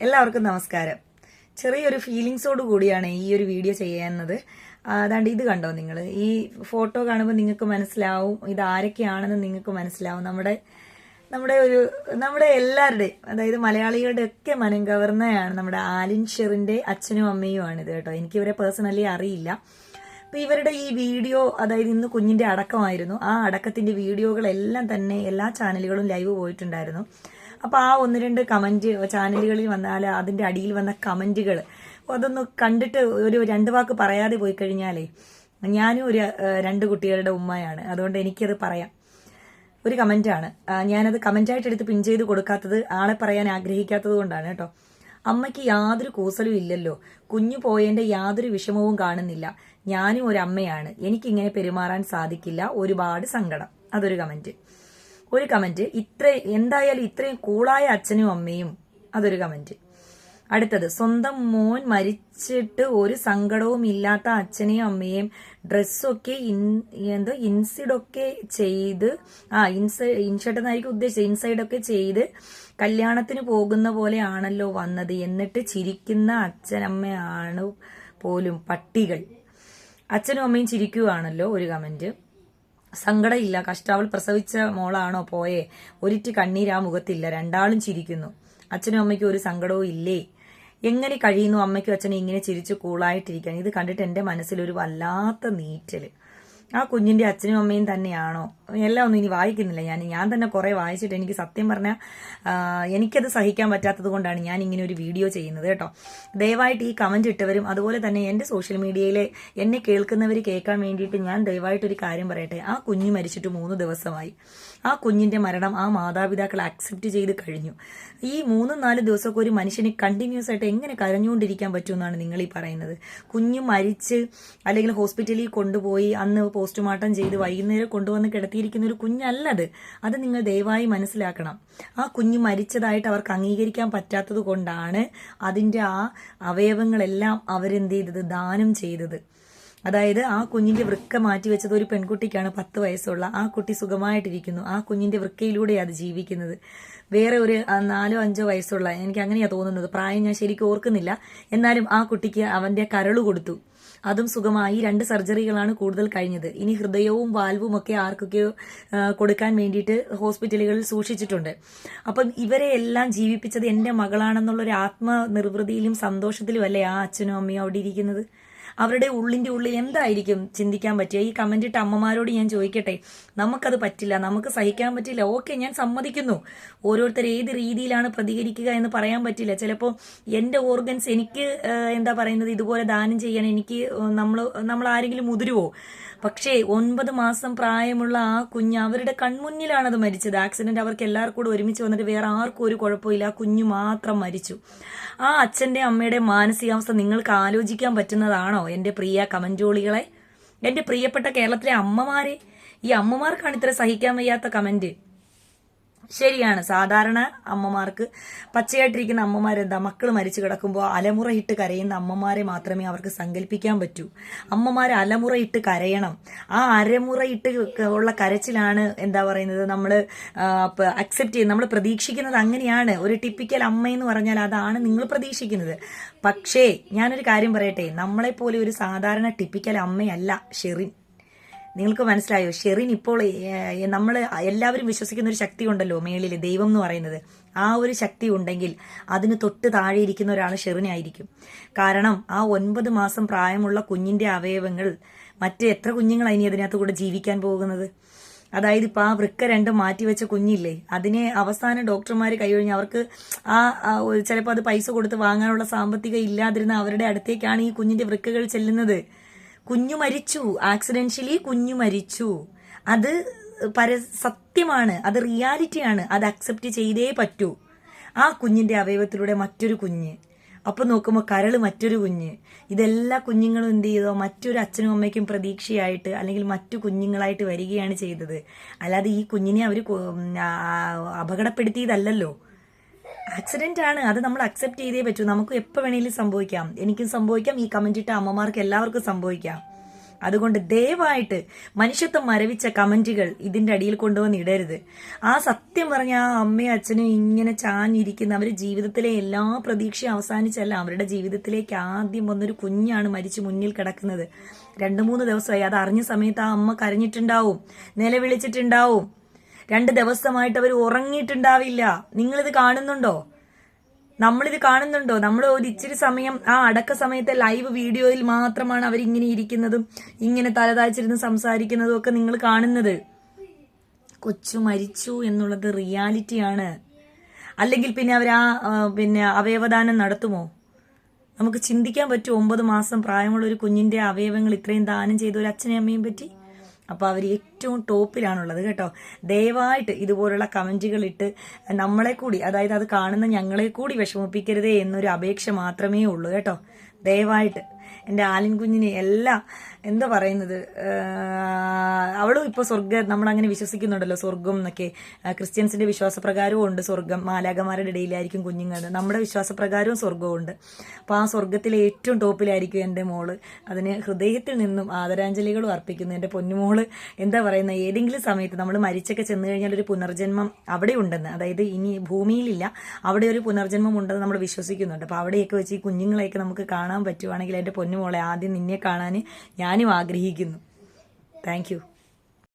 എല്ലാവർക്കും നമസ്കാരം. ചെറിയൊരു ഫീലിങ്സോട് കൂടിയാണ് ഈ ഒരു വീഡിയോ ചെയ്യുന്നത് അതാണ്ട് ഇത് കണ്ടോ നിങ്ങൾ ഈ ഫോട്ടോ കാണുമ്പോൾ നിങ്ങൾക്ക് മനസ്സിലാവും ഇത് ആരൊക്കെയാണെന്ന് നിങ്ങൾക്ക് മനസ്സിലാവും. നമ്മുടെ നമ്മുടെ ഒരു നമ്മുടെ എല്ലാവരുടെയും അതായത് മലയാളികളുടെ ഒക്കെ മനം കവർന്നയാണ് നമ്മുടെ ആലിൻ ഷെറിന്റെ അച്ഛനും അമ്മയും ഇത് കേട്ടോ. എനിക്ക് ഇവരെ പേഴ്സണലി അറിയില്ല. അപ്പോൾ ഇവരുടെ ഈ വീഡിയോ അതായത് ഇന്ന് കുഞ്ഞിന്റെ അടക്കമായിരുന്നു. ആ അടക്കത്തിന്റെ വീഡിയോകളെല്ലാം തന്നെ എല്ലാ ചാനലുകളും ലൈവ് പോയിട്ടുണ്ടായിരുന്നു. അപ്പൊ ആ ഒന്ന് രണ്ട് കമന്റ് ചാനലുകളിൽ വന്നാൽ അതിന്റെ അടിയിൽ വന്ന കമന്റുകൾ അതൊന്ന് കണ്ടിട്ട് ഒരു രണ്ട് വാക്ക് പറയാതെ പോയി കഴിഞ്ഞാലേ ഞാനും ഒരു രണ്ട് കുട്ടികളുടെ ഉമ്മയാണ്. അതുകൊണ്ട് എനിക്കത് പറയാം. ഒരു കമന്റാണ് ഞാനത് കമന്റായിട്ട് എടുത്ത് പിൻ ചെയ്ത് കൊടുക്കാത്തത് ആളെ പറയാൻ ആഗ്രഹിക്കാത്തത് കൊണ്ടാണ് കേട്ടോ. അമ്മയ്ക്ക് യാതൊരു കൂസലും ഇല്ലല്ലോ. കുഞ്ഞു പോയതിന്റെ യാതൊരു വിഷമവും കാണുന്നില്ല. ഞാനും ഒരു അമ്മയാണ്. എനിക്കിങ്ങനെ പെരുമാറാൻ സാധിക്കില്ല. ഒരുപാട് സങ്കടം. അതൊരു കമന്റ് ഒരു കമന്റ് ഇത്ര എന്തായാലും ഇത്രയും കൂളായ അച്ഛനും അമ്മയും. അതൊരു കമന്റ് അടുത്തത് സ്വന്തം മോൻ മരിച്ചിട്ട് ഒരു സങ്കടവും ഇല്ലാത്ത അച്ഛനെയും അമ്മയെയും ഡ്രസ്സൊക്കെ ഇൻ എന്തോ ഇൻസിഡൊക്കെ ചെയ്ത് ആ ഇൻസൈ ഇൻഷർട്ട് എന്നായിരിക്കും ഉദ്ദേശിച്ചത് ഇൻസൈഡൊക്കെ ചെയ്ത് കല്യാണത്തിന് പോകുന്ന പോലെ ആണല്ലോ വന്നത്. എന്നിട്ട് ചിരിക്കുന്ന അച്ഛനമ്മയാണ് പോലും പട്ടികൾ. അച്ഛനും അമ്മയും ചിരിക്കുകയാണല്ലോ ഒരു കമന്റ് സങ്കടമില്ല. കഷ്ടാവൾ പ്രസവിച്ച മോളാണോ പോയേ? ഒരിറ്റ് കണ്ണീരാ മുഖത്തില്ല. രണ്ടാളും ചിരിക്കുന്നു. അച്ഛനും അമ്മയ്ക്കും ഒരു സങ്കടവും ഇല്ലേ? എങ്ങനെ കഴിയുന്നു അമ്മയ്ക്കും അച്ഛനും ഇങ്ങനെ ചിരിച്ചു കൂളായിട്ടിരിക്കാൻ? ഇത് കണ്ടിട്ട് എന്റെ മനസ്സിലൊരു വല്ലാത്ത നീറ്റൽ. ആ കുഞ്ഞിന്റെ അച്ഛനും അമ്മയും തന്നെയാണോ? എല്ലാം ഒന്നും ഇനി വായിക്കുന്നില്ല. ഞാൻ ഞാൻ തന്നെ കുറെ വായിച്ചിട്ട് എനിക്ക് സത്യം പറഞ്ഞാൽ എനിക്കത് സഹിക്കാൻ പറ്റാത്തത് കൊണ്ടാണ് ഞാൻ ഇങ്ങനെ ഒരു വീഡിയോ ചെയ്യുന്നത് കേട്ടോ. ദയവായിട്ട് ഈ കമന്റ് ഇട്ടവരും അതുപോലെ തന്നെ എന്റെ സോഷ്യൽ മീഡിയയിലെ എന്നെ കേൾക്കുന്നവർ കേൾക്കാൻ വേണ്ടിയിട്ട് ഞാൻ ദയവായിട്ട് ഒരു കാര്യം പറയട്ടെ. ആ കുഞ്ഞ് മരിച്ചിട്ട് മൂന്ന് ദിവസമായി. ആ കുഞ്ഞിന്റെ മരണം ആ മാതാപിതാക്കൾ അക്സെപ്റ്റ് ചെയ്ത് കഴിഞ്ഞു. ഈ മൂന്നും നാല് ദിവസമൊക്കെ ഒരു മനുഷ്യന് കണ്ടിന്യൂസ് ആയിട്ട് എങ്ങനെ കരഞ്ഞുകൊണ്ടിരിക്കാൻ പറ്റുമെന്നാണ് നിങ്ങൾ ഈ പറയുന്നത്. കുഞ്ഞ് മരിച്ച് അല്ലെങ്കിൽ ഹോസ്പിറ്റലിൽ കൊണ്ടുപോയി അന്ന് പോസ്റ്റ്മോർട്ടം ചെയ്ത് വൈകുന്നേരം കൊണ്ടുവന്ന് കിടത്തിയിരിക്കുന്ന ഒരു കുഞ്ഞല്ലത്. അത് നിങ്ങൾ ദയവായി മനസ്സിലാക്കണം. ആ കുഞ്ഞ് മരിച്ചതായിട്ട് അവർക്ക് അംഗീകരിക്കാൻ പറ്റാത്തത് കൊണ്ടാണ് അതിന്റെ ആ അവയവങ്ങളെല്ലാം അവരെന്ത് ചെയ്തത്? ദാനം ചെയ്തത്. അതായത് ആ കുഞ്ഞിന്റെ വൃക്ക മാറ്റി വെച്ചത് ഒരു പെൺകുട്ടിക്കാണ് പത്ത് വയസ്സുള്ള. ആ കുട്ടി സുഖമായിട്ടിരിക്കുന്നു. ആ കുഞ്ഞിന്റെ വൃക്കയിലൂടെയാണ് അത് ജീവിക്കുന്നത്. വേറെ ഒരു നാലോ അഞ്ചോ വയസ്സുള്ള എനിക്ക് അങ്ങനെയാ തോന്നുന്നത്. പ്രായം ഞാൻ ശരിക്കും ഓർക്കുന്നില്ല. എന്നാലും ആ കുട്ടിക്ക് അവന്റെ കരൾ കൊടുത്തു. അതും സുഖമായി രണ്ട് സർജറികളാണ് കൂടുതൽ കഴിഞ്ഞത്. ഇനി ഹൃദയവും വാൽവും ഒക്കെ ആർക്കൊക്കെ കൊടുക്കാൻ വേണ്ടിയിട്ട് ഹോസ്പിറ്റലുകളിൽ സൂക്ഷിച്ചിട്ടുണ്ട്. അപ്പം ഇവരെ എല്ലാം ജീവിപ്പിച്ചത് എന്റെ മകളാണെന്നുള്ളൊരു ആത്മനിർവൃതിയിലും സന്തോഷത്തിലും അല്ലേ ആ അച്ഛനും അമ്മയും അവിടെ ഇരിക്കുന്നത്? അവരുടെ ഉള്ളിന്റെ ഉള്ളിൽ എന്തായിരിക്കും ചിന്തിക്കാൻ പറ്റുക? ഈ കമന്റ് ഇട്ട അമ്മമാരോട് ഞാൻ ചോദിക്കട്ടെ? നമുക്കത് പറ്റില്ല നമുക്ക് സഹിക്കാൻ പറ്റില്ല. ഓക്കെ ഞാൻ സമ്മതിക്കുന്നു. ഓരോരുത്തർ ഏത് രീതിയിലാണ് പ്രതികരിക്കുക എന്ന് പറയാൻ പറ്റില്ല. ചിലപ്പോൾ എന്റെ ഓർഗൻസ് എനിക്ക് എന്താ പറയുന്നത് ഇതുപോലെ ദാനം ചെയ്യാൻ എനിക്ക് നമ്മൾ നമ്മൾ ആരെങ്കിലും മുതിരുവോ? പക്ഷേ ഒൻപത് മാസം പ്രായമുള്ള ആ കുഞ്ഞ് അവരുടെ കൺമുന്നിലാണ് അത് മരിച്ചത്. ആക്സിഡന്റ് അവർക്ക് എല്ലാവർക്കും കൂടെ ഒരുമിച്ച് വന്നിട്ട് വേറെ ആർക്കും ഒരു കുഴപ്പമില്ല. ആ കുഞ്ഞു മാത്രം മരിച്ചു. ആ അച്ഛന്റെ അമ്മയുടെ മാനസികാവസ്ഥ നിങ്ങൾക്ക് ആലോചിക്കാൻ പറ്റുന്നതാണോ? എന്റെ പ്രിയ കമന്റോളികളെ എന്റെ പ്രിയപ്പെട്ട കേരളത്തിലെ അമ്മമാരെ ഈ അമ്മമാർക്കാണ് ഇത്ര സഹിക്കാൻ വയ്യാത്ത കമന്റ് ശരിയാണ് സാധാരണ അമ്മമാർക്ക് പച്ചയായിട്ടിരിക്കുന്ന അമ്മമാരെന്താ മക്കൾ മരിച്ചു കിടക്കുമ്പോൾ അലമുറയിട്ട് കരയുന്ന അമ്മമാരെ മാത്രമേ അവർക്ക് സങ്കല്പിക്കാൻ പറ്റൂ. അമ്മമാർ അലമുറയിട്ട് കരയണം. ആ അരമുറയിട്ട് ഉള്ള കരച്ചിലാണ് എന്താ പറയുന്നത് നമ്മൾ അക്സെപ്റ്റ് ചെയ്യുന്നത്. നമ്മൾ പ്രതീക്ഷിക്കുന്നത് അങ്ങനെയാണ്. ഒരു ടിപ്പിക്കൽ അമ്മ എന്ന് പറഞ്ഞാൽ അതാണ് നിങ്ങൾ പ്രതീക്ഷിക്കുന്നത്. പക്ഷേ ഞാനൊരു കാര്യം പറയട്ടെ. നമ്മളെപ്പോലെ ഒരു സാധാരണ ടിപ്പിക്കൽ അമ്മയല്ല ഷെറിൻ. നിങ്ങൾക്ക് മനസ്സിലായോ? ഷെറിൻ ഇപ്പോൾ നമ്മൾ എല്ലാവരും വിശ്വസിക്കുന്ന ഒരു ശക്തി ഉണ്ടല്ലോ മേളിൽ ദൈവം എന്ന് പറയുന്നത്. ആ ഒരു ശക്തി ഉണ്ടെങ്കിൽ അതിന് തൊട്ട് താഴെ ഇരിക്കുന്ന ഒരാൾ ഷെറിനായിരിക്കും കാരണം ആ ഒൻപത് മാസം പ്രായമുള്ള കുഞ്ഞിന്റെ അവയവങ്ങൾ മറ്റ് എത്ര കുഞ്ഞുങ്ങളാണ് ഇനി അതിനകത്ത് കൂടെ ജീവിക്കാൻ പോകുന്നത്? അതായത് ഇപ്പൊ ആ വൃക്ക രണ്ടും മാറ്റിവെച്ച കുഞ്ഞില്ലേ അതിനെ അവസാനം ഡോക്ടർമാർ കൈയൊഴിഞ്ഞ് അവർക്ക് ആ ചിലപ്പോൾ അത് പൈസ കൊടുത്ത് വാങ്ങാനുള്ള സാമ്പത്തിക ഇല്ലാതിരുന്ന അവരുടെ അടുത്തേക്കാണ് ഈ കുഞ്ഞിന്റെ വൃക്കകൾ ചെല്ലുന്നത്. കുഞ്ഞു മരിച്ചു ആക്സിഡൻഷ്യലി കുഞ്ഞു മരിച്ചു. അത് പര സത്യമാണ് അത് റിയാലിറ്റിയാണ് അത് അക്സെപ്റ്റ് ചെയ്തേ പറ്റൂ. ആ കുഞ്ഞിന്റെ അവയവത്തിലൂടെ മറ്റൊരു കുഞ്ഞ്. അപ്പൊ നോക്കുമ്പോൾ കരൾ മറ്റൊരു കുഞ്ഞ്. ഇതെല്ലാ കുഞ്ഞുങ്ങളും എന്ത് ചെയ്തോ മറ്റൊരു അച്ഛനും അമ്മയ്ക്കും പ്രതീക്ഷയായിട്ട് അല്ലെങ്കിൽ മറ്റു കുഞ്ഞുങ്ങളായിട്ട് വരികയാണ് ചെയ്തത്. അല്ലാതെ ഈ കുഞ്ഞിനെ അവർ അപകടപ്പെടുത്തിയതല്ലല്ലോ. ആക്സിഡന്റ് ആണ് അത് നമ്മൾ അക്സെപ്റ്റ് ചെയ്തേ പറ്റൂ. നമുക്ക് എപ്പോൾ വേണേലും സംഭവിക്കാം. എനിക്കും സംഭവിക്കാം. ഈ കമന്റ് ഇട്ട അമ്മമാർക്ക് എല്ലാവർക്കും സംഭവിക്കാം. അതുകൊണ്ട് ദയവായിട്ട് മനുഷ്യത്വം മരവിച്ച കമന്റുകൾ ഇതിന്റെ അടിയിൽ കൊണ്ടുവന്ന് ഇടരുത്. ആ സത്യം പറഞ്ഞ ആ അമ്മയും അച്ഛനും ഇങ്ങനെ ചാഞ്ഞിരിക്കുന്ന അവർ ജീവിതത്തിലെ എല്ലാ പ്രതീക്ഷയും അവസാനിച്ചല്ല. അവരുടെ ജീവിതത്തിലേക്ക് ആദ്യം വന്നൊരു കുഞ്ഞാണ് മരിച്ചു മുന്നിൽ കിടക്കുന്നത്. രണ്ടു മൂന്ന് ദിവസമായി. അത് അറിഞ്ഞ സമയത്ത് ആ അമ്മ കരഞ്ഞിട്ടുണ്ടാവും നിലവിളിച്ചിട്ടുണ്ടാവും. രണ്ട് ദിവസമായിട്ട് അവർ ഉറങ്ങിയിട്ടുണ്ടാവില്ല. നിങ്ങളിത് കാണുന്നുണ്ടോ? നമ്മളിത് കാണുന്നുണ്ടോ? നമ്മൾ ഒരു ഇച്ചിരി സമയം ആ അടക്ക സമയത്തെ ലൈവ് വീഡിയോയിൽ മാത്രമാണ് അവർ ഇങ്ങനെ ഇരിക്കുന്നതും ഇങ്ങനെ തലതാഴ്ചിരുന്ന് സംസാരിക്കുന്നതും ഒക്കെ നിങ്ങൾ കാണുന്നത്. കൊച്ചു മരിച്ചു എന്നുള്ളത് റിയാലിറ്റിയാണ് അല്ലെങ്കിൽ പിന്നെ അവർ ആ, പിന്നെ അവയവദാനം നടത്തുമോ? നമുക്ക് ചിന്തിക്കാൻ പറ്റും ഒമ്പത് മാസം പ്രായമുള്ള ഒരു കുഞ്ഞിന്റെ അവയവങ്ങൾ ഇത്രയും ദാനം ചെയ്ത ഒരു അച്ഛനെയും അമ്മയും പറ്റി. അപ്പൊ അവർ ഏറ്റവും ടോപ്പിലാണുള്ളത് കേട്ടോ. ദയവായിട്ട് ഇതുപോലുള്ള കമന്റുകൾ ഇട്ട് നമ്മളെ കൂടി അതായത് അത് കാണുന്ന ഞങ്ങളെ കൂടി വിഷമിപ്പിക്കരുതേ എന്നൊരു അപേക്ഷ മാത്രമേ ഉള്ളൂ കേട്ടോ. ദയവായിട്ട്. എന്റെ ആലിൻ കുഞ്ഞിനെ എല്ലാം എന്താ പറയുന്നത് അവളും ഇപ്പോൾ സ്വർഗം നമ്മളങ്ങനെ വിശ്വസിക്കുന്നുണ്ടല്ലോ സ്വർഗം എന്നൊക്കെ. ക്രിസ്ത്യൻസിന്റെ വിശ്വാസപ്രകാരവും ഉണ്ട് സ്വർഗം. മാലാകമാരുടെ ഇടയിലായിരിക്കും കുഞ്ഞുങ്ങൾ നമ്മുടെ വിശ്വാസപ്രകാരവും സ്വർഗവും ഉണ്ട്. അപ്പോൾ ആ സ്വർഗത്തിലെ ഏറ്റവും ടോപ്പിലായിരിക്കും എന്റെ മോൾ. അതിന് ഹൃദയത്തിൽ നിന്നും ആദരാഞ്ജലികളും അർപ്പിക്കുന്നു. എന്റെ പൊന്നുമോൾ എന്താ പറയുന്ന ഏതെങ്കിലും സമയത്ത് നമ്മൾ മരിച്ചൊക്കെ ചെന്ന് കഴിഞ്ഞാൽ ഒരു പുനർജന്മം അവിടെ ഉണ്ടെന്ന്. അതായത് ഇനി ഭൂമിയിലില്ല അവിടെ ഒരു പുനർജന്മം ഉണ്ടെന്ന് നമ്മൾ വിശ്വസിക്കുന്നുണ്ട്. അപ്പോൾ അവിടെയൊക്കെ വെച്ച് ഈ കുഞ്ഞുങ്ങളെയൊക്കെ നമുക്ക് കാണാൻ പറ്റുവാണെങ്കിൽ എന്റെ പൊന്നുമോളെ ആദ്യം നിന്നെ കാണാൻ ഞാനും ആഗ്രഹിക്കുന്നു. താങ്ക്